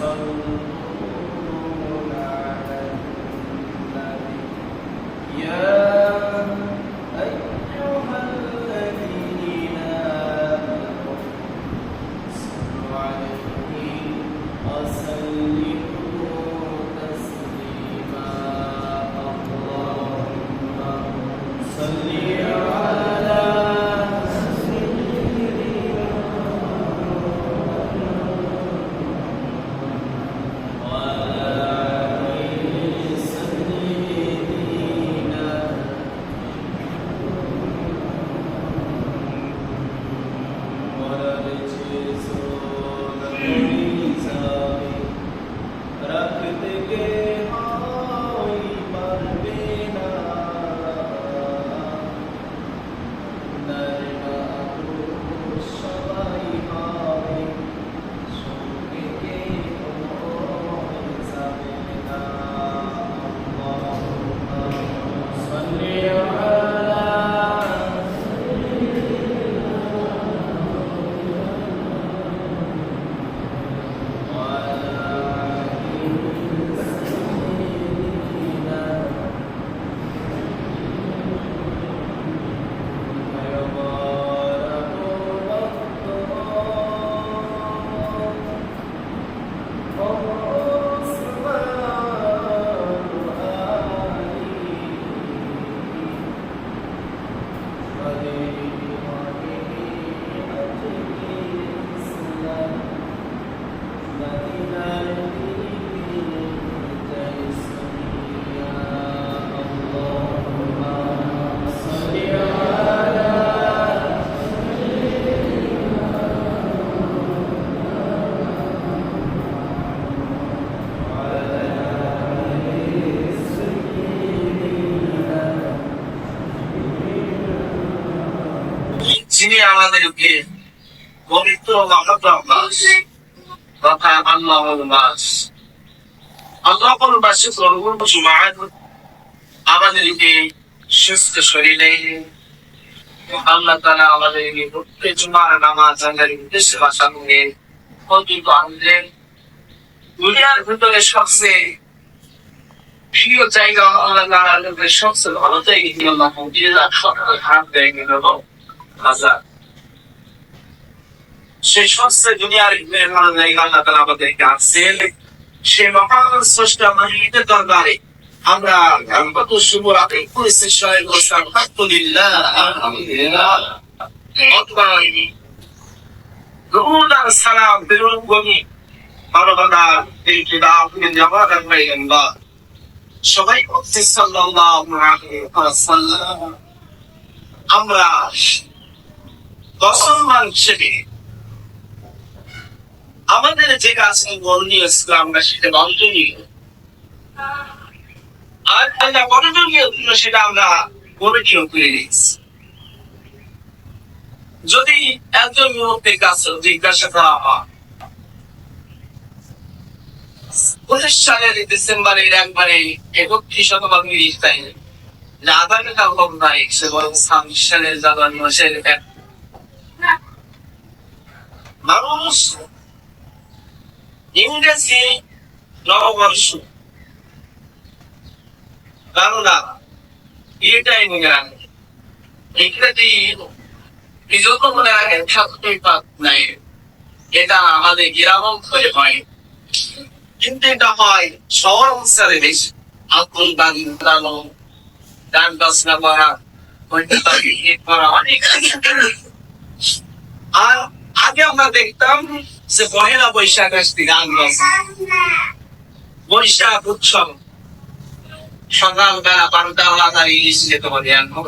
嗯 যিনি আমাদেরকে পবিত্র আমাদেরকে সুস্থ শরীরে আল্লাহ তালা আমাদেরকে প্রত্যেক জুমার নামাজ আল্লাহর উদ্দেশ্যে ভাষা করে অত্যন্ত আনন্দের দুনিয়ার ভিতরে সবচেয়ে প্রিয় জায়গা আল্লাহ সবচেয়ে ভালো জায়গা হাত দেয় হাজার। সেই সস্তা দুনিয়ার আল্লাহ তাআলা আমাদেরকে আনছেন। সে মহান স্রষ্টা মাহিদের দরবারে আমরা কত শুভ রাতে করেছি সবাই বলছি আলহামদুলিল্লাহ সবাই করছে সাল্লাল্লাহু আলাইহি আমরা মুসলমান হিসেবে আমাদের যে কাজ বর্ণীয় আমরা সেটা বঞ্চনীয় আর সেটা আমরা গবেষণা করে নিয়েছি। যদি একজন মুহূর্তের কাছে জিজ্ঞাসা করা হয় পঁচিশ সালের ডিসেম্বরের একবারে একত্রিশ অথবা তিরিশ তারিখ রাধারটা কম নাই সে বরং ছাব্বিশ সালের জানুয়ারি মাসের এক মানুষ ইংরেজি নববর্ষ। বাংলা এটাই ইংরেজি। মনে রাখেন পাক নাই। এটা আমাদের গ্রাম অঞ্চলে হয়। কিন্তু এটা হয় শহর অঞ্চলে বেশি। আকুল বাগানো গান বাজনা করা অনেক আমরা দেখতাম যে পহেলা বৈশাখ আসতে গান বৈশাখ উৎসব। সকালবেলা বারোটা যেতে পারে এখন